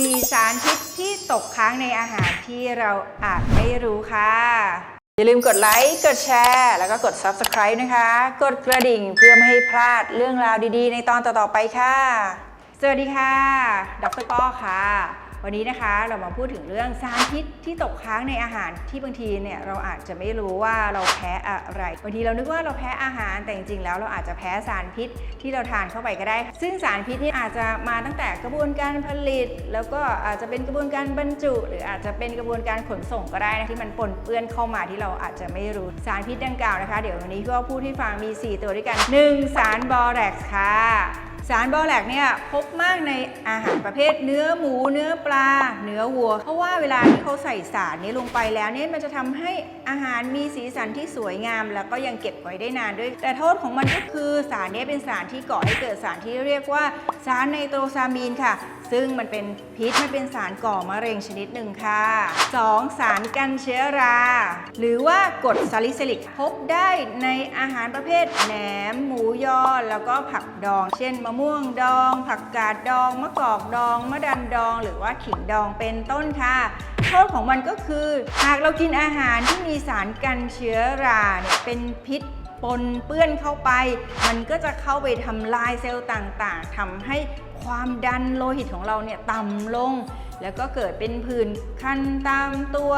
4สารพิษที่ตกค้างในอาหารที่เราอาจไม่รู้ค่ะ อย่าลืมกดไลค์ กดแชร์ แล้วก็กด Subscribe นะคะ กดกระดิ่งเพื่อไม่ให้พลาดเรื่องราวดีๆ ในตอนต่อๆไปค่ะ สวัสดีค่ะ ดรป้อค่ะ วันนี้นะคะเรามาพูดถึงเรื่องสารพิษที่ตกค้างในอาหารที่บางทีเนี่ยเราอาจจะไม่รู้ว่าเราแพ้อะไรบางทีเรานึกว่าเราแพ้อาหารแต่จริงๆแล้วเราอาจจะแพ้สารพิษที่เราทานเข้าไปก็ได้ ซึ่งสารพิษนี่อาจจะมาตั้งแต่กระบวนการผลิต แล้วก็อาจจะเป็นกระบวนการบรรจุ หรืออาจจะเป็นกระบวนการขนส่งก็ได้นะที่มันปนเปื้อนเข้ามาที่เราอาจจะไม่รู้สารพิษดังกล่าวนะคะ เดี๋ยววันนี้ก็พูดให้ฟังมี 4 ตัวด้วยกัน 1. สารบอแร็กซ์ค่ะารบอแลกเนี่ยพบมากในอาหารประเภทเนื้อหมู เนื้อปลา เนื้อวัว เพราะว่าเวลาที่เขาใส่สารนี้ลงไปแล้วเนี่ยมันจะทำให้อาหารมีสีสันที่สวยงาม แล้วก็ยังเก็บไว้ได้นานด้วย แต่โทษของมันก็คือสารนี้เป็นสารที่ก่อให้เกิดสารที่เรียกว่าสารไนโตรซามีนค่ะ ซึ่งมันเป็นพิษมันเป็นสารก่อมะเร็งชนิดหนึ่งค่ะ 2. สารกันเชื้อรา หรือว่ากรดซาลิซิลิก พบได้ในอาหารประเภทแหนม หมูยอ แล้วก็ผักดอง เช่น มะม่วงดอง ผักกาดดอง มะกอกดอง มะดันดอง หรือว่าขิงดองเป็นต้นค่ะโทษของมันก็คือ หากเรากินอาหารที่มีสารกันเชื้อราเนี่ยเป็นพิษ ปนเปื้อนเข้าไป มันก็จะเข้าไปทำลายเซลล์ต่างๆทำให้ความดันโลหิตของเราเนี่ยต่ำลง แล้วก็เกิดเป็นผื่นคันตามตัว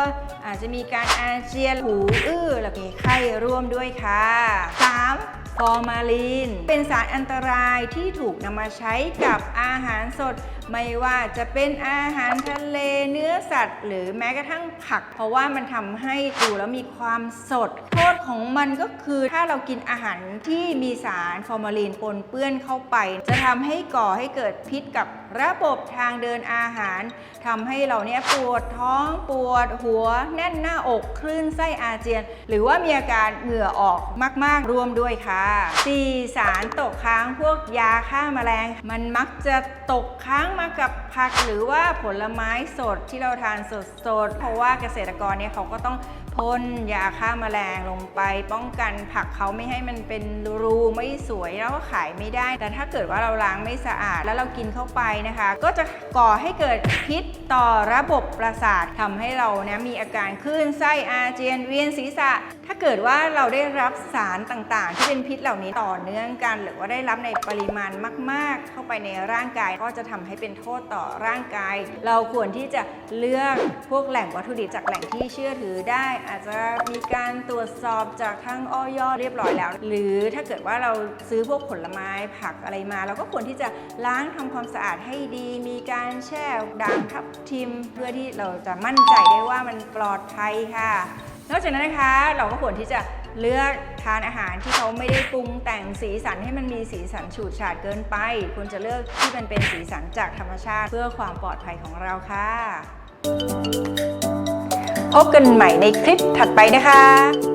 อาจจะมีการอาเจียนหูอื้อแล้วมีไข้ร่วมด้วยค่ะ 3. ฟอร์มาลีน เป็นสารอันตรายที่ถูกนำมาใช้กับอาหารสด ไม่ว่าจะเป็นอาหารทะเลเนื้อสัตว์ หรือแม้กระทั่งผัก เพราะว่ามันทำให้ดูแล้วมีความสดโท ของมันก็คือถ้าเรากินอาหารที่มีสารฟอร์มาลีนปนเปื้อนเข้าไป จะทำให้ก่อให้เกิดพิษกับ ระบบทางเดินอาหารทำให้เราเนี่ยปวดท้องปวดหัว แน่นหน้าอกคลื่นไส้อาเจียน หรือว่ามีอาการเหงื่อออกมาก ๆ ร่วมด้วยค่ะ 4. สารตกค้างพวกยาฆ่าแมลง มันมักจะตกค้างมากับผักหรือว่าผลไม้สดที่เราทานสดๆเพราะว่าเกษตรกรเนี่ยเขาก็ต้องพ่นยาฆ่าแมลงลงไป ป้องกันผักเขาไม่ให้มันเป็นรูไม่สวยแล้วก็ขายไม่ได้ แต่ถ้าเกิดว่าเราล้างไม่สะอาดแล้วเรากินเข้าไปนะคะ ก็จะก่อให้เกิดพิษต่อระบบประสาททำให้เราเนี่ยมีอาการคลื่นไส้อาเจียนเวียนศีรษะ ถ้าเกิดว่าเราได้รับสารต่างๆ ที่เป็นพิษเหล่านี้ต่อเนื่องกัน หรือว่าได้รับในปริมาณมาก ๆ เข้าไปในร่างกายก็จะทำให้เป็นโทษต่อร่างกาย เราควรที่จะเลือกพวกแหล่งวัตถุดิบจากแหล่งที่เชื่อถือได้ อาจจะมีการตรวจสอบจากทางออยเรียบร้อยแล้ว หรือถ้าเกิดว่าเราซื้อพวกผลไม้ผักอะไรมาเราก็ควรที่จะล้างทำความสะอาดให้ให้ดีมีการแช่ด่างทับทิม เพื่อที่เราจะมั่นใจได้ว่ามันปลอดภัยค่ะ นอกจากนั้นนะคะเราก็ควรที่จะเลือกทานอาหารที่เขาไม่ได้ปรุงแต่งสีสันให้มันมีสีสันฉูดฉาดเกินไป ควรจะเลือกที่มันเป็นสีสันจากธรรมชาติ เพื่อความปลอดภัยของเราค่ะพบกันใหม่ในคลิปถัดไปนะคะ